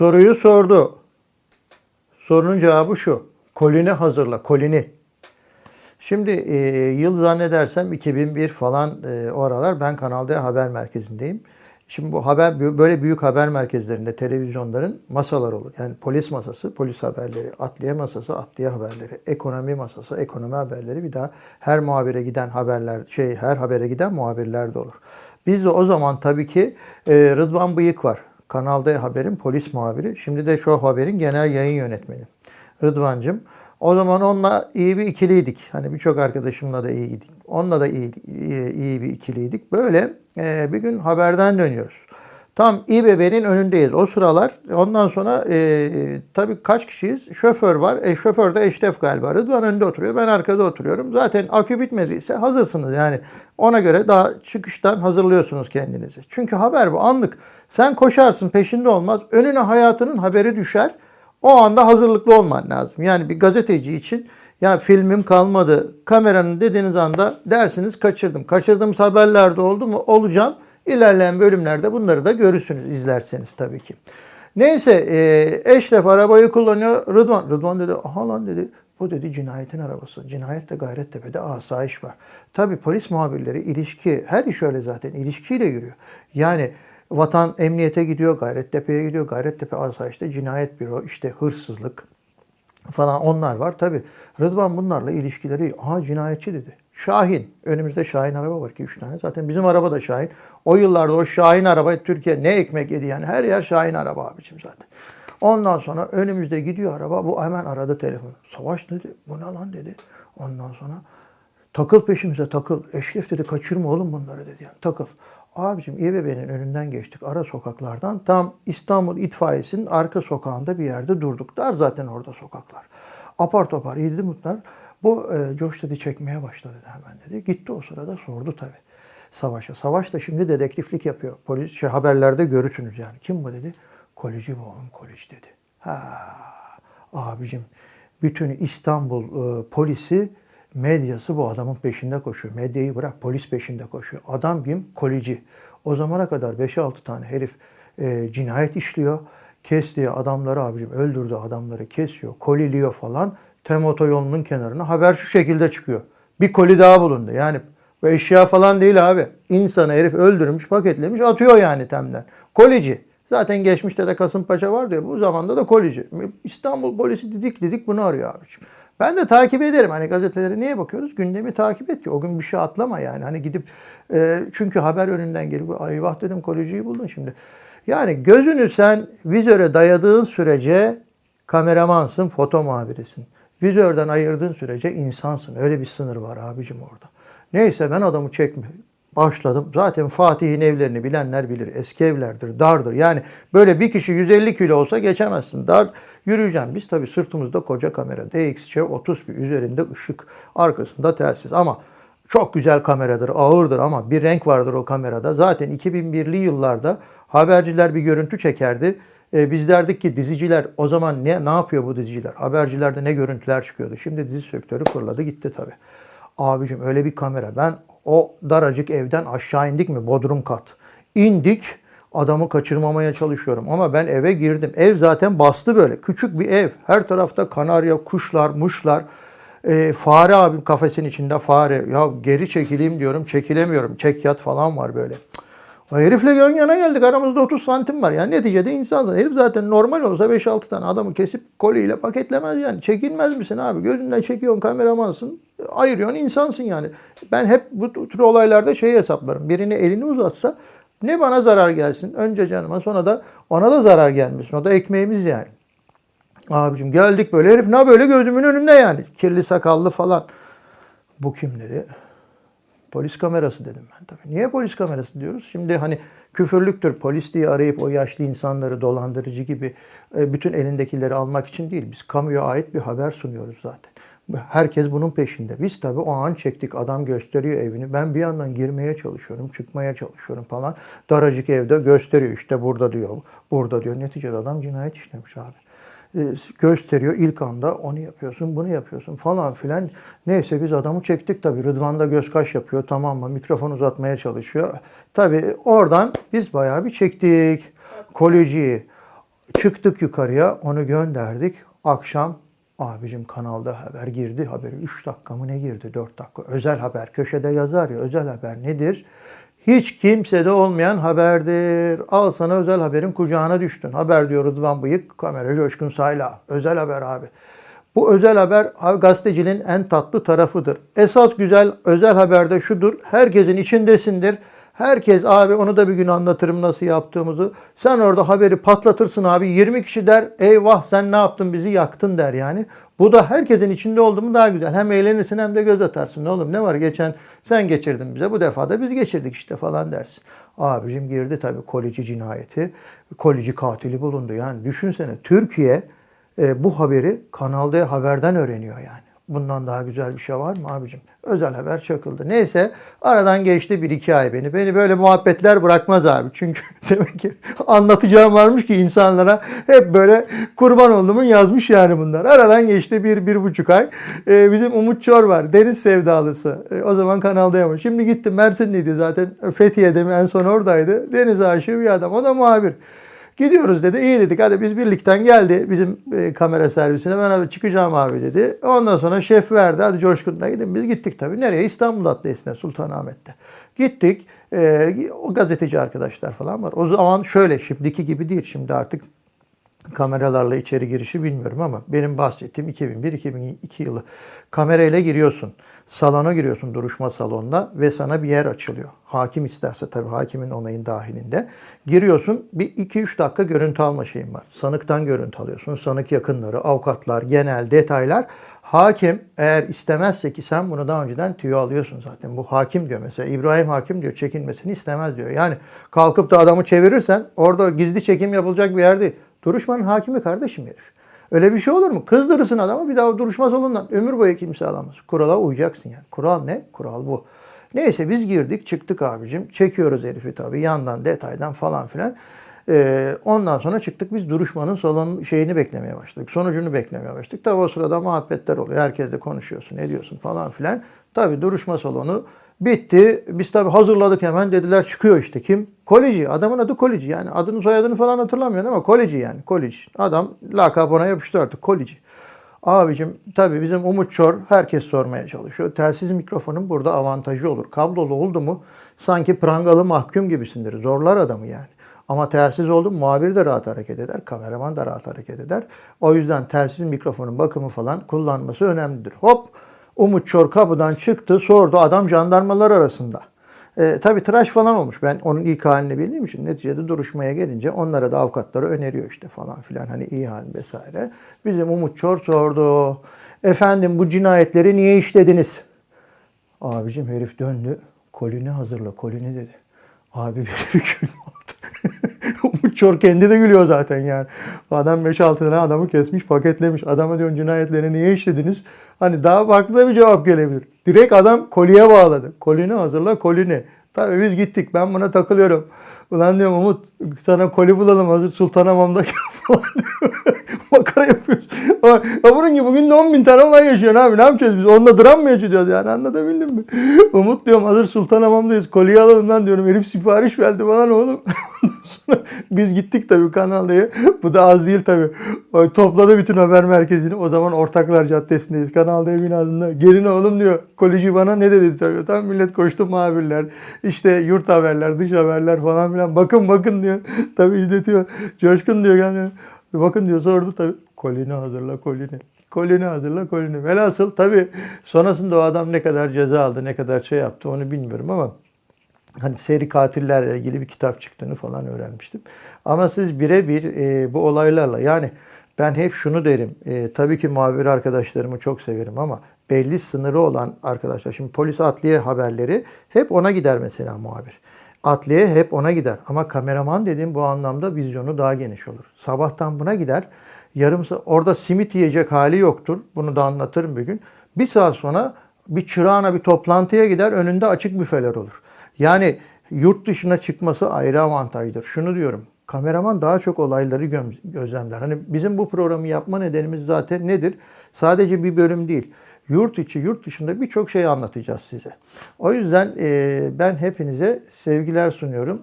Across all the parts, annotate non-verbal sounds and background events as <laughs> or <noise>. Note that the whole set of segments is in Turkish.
Soruyu sordu. Sorunun cevabı şu. Kolini hazırla, kolini. Şimdi e, yıl zannedersem 2001 falan e, o aralar ben Kanal D haber merkezindeyim. Şimdi bu haber böyle büyük haber merkezlerinde televizyonların masalar olur. Yani polis masası, polis haberleri, adliye masası, adliye haberleri, ekonomi masası, ekonomi haberleri bir daha her muhabire giden haberler şey her habere giden muhabirler de olur. Biz de o zaman tabii ki e, Rıdvan Bıyık var. Kanal D haberin polis muhabiri. Şimdi de şu haberin genel yayın yönetmeni. Rıdvancım. O zaman onunla iyi bir ikiliydik. Hani birçok arkadaşımla da iyiydik. Onunla da iyi, iyi, iyi bir ikiliydik. Böyle e, bir gün haberden dönüyoruz. Tam İBB'nin önündeyiz. O sıralar ondan sonra e, tabii kaç kişiyiz? Şoför var. E, şoför de Eşref galiba. Rıdvan önde oturuyor. Ben arkada oturuyorum. Zaten akü bitmediyse hazırsınız. Yani ona göre daha çıkıştan hazırlıyorsunuz kendinizi. Çünkü haber bu anlık. Sen koşarsın peşinde olmaz. Önüne hayatının haberi düşer. O anda hazırlıklı olman lazım. Yani bir gazeteci için ya filmim kalmadı. Kameranın dediğiniz anda dersiniz kaçırdım. Kaçırdığımız haberlerde oldu mu? Olacağım. İlerleyen bölümlerde bunları da görürsünüz izlerseniz tabii ki. Neyse e, Eşref arabayı kullanıyor. Rıdvan, Rıdvan dedi aha lan dedi bu dedi cinayetin arabası. Cinayette Gayrettepe'de asayiş var. Tabii polis muhabirleri ilişki her iş öyle zaten ilişkiyle yürüyor. Yani Vatan emniyete gidiyor, Gayrettepe'ye gidiyor. Gayrettepe asayişte cinayet büro, işte hırsızlık falan onlar var. Tabi Rıdvan bunlarla ilişkileri, aha cinayetçi dedi. Şahin, önümüzde Şahin araba var ki üç tane. Zaten bizim araba da Şahin. O yıllarda o Şahin araba Türkiye ne ekmek yedi yani. Her yer Şahin araba abicim zaten. Ondan sonra önümüzde gidiyor araba. Bu hemen aradı telefon. Savaş dedi. Bu ne lan dedi. Ondan sonra takıl peşimize takıl. Eşref dedi kaçırma oğlum bunları dedi. Yani takıl. Abicim İBB'nin önünden geçtik ara sokaklardan. Tam İstanbul İtfaiyesi'nin arka sokağında bir yerde durduk. Dar zaten orada sokaklar. Apar topar yedi mutlar. Bu e, Coş dedi çekmeye başladı hemen dedi. Gitti o sırada sordu tabii. Savaş'a. Savaş da şimdi dedektiflik yapıyor. Polis şey, haberlerde görürsünüz yani. Kim bu dedi? Kolici bu oğlum kolici dedi. Ha abicim bütün İstanbul e, polisi medyası bu adamın peşinde koşuyor. Medyayı bırak polis peşinde koşuyor. Adam kim? Kolici. O zamana kadar 5-6 tane herif e, cinayet işliyor. Kestiği adamları abicim öldürdüğü adamları kesiyor. Koliliyor falan. Tem otoyolunun kenarına haber şu şekilde çıkıyor. Bir koli daha bulundu. Yani bu eşya falan değil abi. İnsanı herif öldürmüş, paketlemiş, atıyor yani temden. Kolici. Zaten geçmişte de Kasımpaşa var diyor. Bu zamanda da kolici. İstanbul polisi didik didik bunu arıyor abiciğim. Ben de takip ederim. Hani gazetelere niye bakıyoruz? Gündemi takip et. O gün bir şey atlama yani. Hani gidip e, çünkü haber önünden gelip ay vah dedim koleciyi buldun şimdi. Yani gözünü sen vizöre dayadığın sürece kameramansın, foto muhabirisin. Vizörden ayırdığın sürece insansın. Öyle bir sınır var abicim orada. Neyse ben adamı çekme başladım. Zaten Fatih'in evlerini bilenler bilir. Eski evlerdir, dardır. Yani böyle bir kişi 150 kilo olsa geçemezsin. Dar yürüyeceğim. Biz tabii sırtımızda koca kamera. DXC 30 bir üzerinde ışık. Arkasında telsiz. Ama çok güzel kameradır, ağırdır ama bir renk vardır o kamerada. Zaten 2001'li yıllarda haberciler bir görüntü çekerdi. E, biz derdik ki diziciler o zaman ne ne yapıyor bu diziciler? Habercilerde ne görüntüler çıkıyordu? Şimdi dizi sektörü fırladı gitti tabii. Abicim öyle bir kamera. Ben o daracık evden aşağı indik mi? Bodrum kat. İndik. Adamı kaçırmamaya çalışıyorum. Ama ben eve girdim. Ev zaten bastı böyle. Küçük bir ev. Her tarafta kanarya, kuşlar, muşlar. E, fare abim kafesin içinde fare. Ya geri çekileyim diyorum. Çekilemiyorum. Çek yat falan var böyle. Herifle yan yana geldik. Aramızda 30 santim var. Yani neticede insan Herif zaten normal olsa 5-6 tane adamı kesip koliyle paketlemez yani. Çekilmez misin abi? Gözünden çekiyorsun kameramansın. Ayırıyorsun insansın yani. Ben hep bu tür olaylarda şeyi hesaplarım. Birini elini uzatsa ne bana zarar gelsin. Önce canıma sonra da ona da zarar gelmesin. O da ekmeğimiz yani. Abicim geldik böyle herif ne böyle gözümün önünde yani. Kirli sakallı falan. Bu kim dedi. Polis kamerası dedim ben tabii. Niye polis kamerası diyoruz? Şimdi hani küfürlüktür polis diye arayıp o yaşlı insanları dolandırıcı gibi e, bütün elindekileri almak için değil. Biz kamuya ait bir haber sunuyoruz zaten. Herkes bunun peşinde. Biz tabii o an çektik. Adam gösteriyor evini. Ben bir yandan girmeye çalışıyorum, çıkmaya çalışıyorum falan. Daracık evde gösteriyor. İşte burada diyor, burada diyor. Neticede adam cinayet işlemiş abi gösteriyor ilk anda onu yapıyorsun bunu yapıyorsun falan filan. Neyse biz adamı çektik tabii. Rıdvan da göz kaş yapıyor tamam mı mikrofon uzatmaya çalışıyor. Tabii oradan biz bayağı bir çektik. Kolejiyi. Çıktık yukarıya onu gönderdik. Akşam abicim kanalda haber girdi. Haberi 3 dakika mı ne girdi 4 dakika. Özel haber köşede yazar ya özel haber nedir? Hiç kimsede olmayan haberdir. Al sana özel haberin kucağına düştün. Haber diyor Rıdvan Bıyık, kamera Coşkun Sayla. Özel haber abi. Bu özel haber gazeteciliğin en tatlı tarafıdır. Esas güzel özel haberde şudur. Herkesin içindesindir. Herkes abi onu da bir gün anlatırım nasıl yaptığımızı. Sen orada haberi patlatırsın abi. 20 kişi der eyvah sen ne yaptın bizi yaktın der yani. Bu da herkesin içinde oldu mu daha güzel. Hem eğlenirsin hem de göz atarsın. Oğlum ne var geçen sen geçirdin bize bu defa da biz geçirdik işte falan dersin. Abicim girdi tabii kolici cinayeti. Kolici katili bulundu. Yani düşünsene Türkiye e, bu haberi Kanal D haberden öğreniyor yani. Bundan daha güzel bir şey var mı abicim? Özel haber çakıldı. Neyse aradan geçti bir iki ay beni. Beni böyle muhabbetler bırakmaz abi. Çünkü <laughs> demek ki anlatacağım varmış ki insanlara hep böyle kurban olduğumun yazmış yani bunlar. Aradan geçti bir, bir buçuk ay. Ee, bizim Umut Çor var. Deniz sevdalısı. Ee, o zaman kanalda Şimdi gittim Mersinliydi zaten. Fethiye'de mi en son oradaydı. Deniz aşığı bir adam. O da muhabir. Gidiyoruz dedi. İyi dedik hadi biz birlikten geldi bizim e, kamera servisine. Ben abi çıkacağım abi dedi. Ondan sonra şef verdi. Hadi Coşkun'la gidin. Biz gittik tabii. Nereye? İstanbul Adliyesi'ne Sultanahmet'te. Gittik. E, o gazeteci arkadaşlar falan var. O zaman şöyle şimdiki gibi değil. Şimdi artık kameralarla içeri girişi bilmiyorum ama benim bahsettiğim 2001-2002 yılı. Kamerayla giriyorsun. Salona giriyorsun duruşma salonuna ve sana bir yer açılıyor. Hakim isterse tabii hakimin onayın dahilinde. Giriyorsun bir 2-3 dakika görüntü alma şeyin var. Sanıktan görüntü alıyorsun. Sanık yakınları, avukatlar, genel detaylar. Hakim eğer istemezse ki sen bunu daha önceden tüyo alıyorsun zaten. Bu hakim diyor mesela. İbrahim hakim diyor çekinmesini istemez diyor. Yani kalkıp da adamı çevirirsen orada gizli çekim yapılacak bir yer değil. Duruşmanın hakimi kardeşim herif. Öyle bir şey olur mu? Kızdırırsın adamı bir daha duruşma salonundan. Ömür boyu kimse alamaz. Kurala uyacaksın yani. Kural ne? Kural bu. Neyse biz girdik çıktık abicim. Çekiyoruz herifi tabii yandan detaydan falan filan. Ee, ondan sonra çıktık biz duruşmanın salon şeyini beklemeye başladık. Sonucunu beklemeye başladık. Tabii o sırada muhabbetler oluyor. Herkesle konuşuyorsun, ne diyorsun falan filan. Tabii duruşma salonu bitti. Biz tabii hazırladık hemen. Dediler çıkıyor işte kim? Koleci. Adamın adı Koleci. Yani adını soyadını falan hatırlamıyorum ama Koleci yani. Koleci. Adam lakabı ona yapıştı artık. Koleci. Abicim tabii bizim Umut Çor herkes sormaya çalışıyor. Telsiz mikrofonun burada avantajı olur. Kablolu oldu mu sanki prangalı mahkum gibisindir. Zorlar adamı yani. Ama telsiz oldu mu muhabir de rahat hareket eder, kameraman da rahat hareket eder. O yüzden telsiz mikrofonun bakımı falan kullanması önemlidir. Hop Umut Çor kapıdan çıktı sordu adam jandarmalar arasında. E, tabii tıraş falan olmuş. Ben onun ilk halini bildiğim için neticede duruşmaya gelince onlara da avukatları öneriyor işte falan filan hani iyi hal vesaire. Bizim Umut Çor sordu. Efendim bu cinayetleri niye işlediniz? Abicim herif döndü. Kolini hazırla kolini dedi. Abi bir gün oldu. Çor kendi de gülüyor zaten yani. Adam 5-6 tane adamı kesmiş paketlemiş. Adama diyorsun cinayetleri niye işlediniz? Hani daha farklı da bir cevap gelebilir. Direkt adam koliye bağladı. Kolini hazırla kolini. Tabii biz gittik. Ben buna takılıyorum. Ulan diyorum Umut sana koli bulalım hazır Sultanhamam'da <laughs> falan diyor. <laughs> Makara yapıyoruz. Ama bunun gibi bugün de 10 bin tane olay yaşıyorsun abi. Ne yapacağız biz? Onunla dram mı yaşayacağız yani anlatabildim mi? <laughs> Umut diyorum hazır Sultanhamam'dayız. Koliyi alalım lan diyorum. Herif sipariş verdi falan oğlum. <laughs> Biz gittik tabii kanaldaya. Bu da az değil tabii. Topladı bütün haber merkezini. O zaman Ortaklar Caddesi'ndeyiz. Kanal D binasında. Gelin oğlum diyor. Kolici bana ne dedi tabii. Tam millet koştu muhabirler. İşte yurt haberler, dış haberler falan filan. Bakın bakın diyor. Tabii izletiyor. Coşkun diyor yani. Bakın diyor sordu tabii. Kolini hazırla kolini. Kolini hazırla kolini. Velhasıl tabii sonrasında o adam ne kadar ceza aldı, ne kadar şey yaptı onu bilmiyorum ama hani seri katillerle ilgili bir kitap çıktığını falan öğrenmiştim. Ama siz birebir e, bu olaylarla yani ben hep şunu derim. E, tabii ki muhabir arkadaşlarımı çok severim ama belli sınırı olan arkadaşlar. Şimdi polis adliye haberleri hep ona gider mesela muhabir. Adliye hep ona gider. Ama kameraman dediğim bu anlamda vizyonu daha geniş olur. Sabahtan buna gider. Yarım orada simit yiyecek hali yoktur. Bunu da anlatırım bir gün. Bir saat sonra bir çırağına bir toplantıya gider. Önünde açık büfeler olur. Yani yurt dışına çıkması ayrı avantajdır. Şunu diyorum. Kameraman daha çok olayları gözlemler. Hani bizim bu programı yapma nedenimiz zaten nedir? Sadece bir bölüm değil. Yurt içi, yurt dışında birçok şey anlatacağız size. O yüzden e, ben hepinize sevgiler sunuyorum.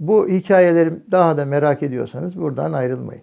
Bu hikayeleri daha da merak ediyorsanız buradan ayrılmayın.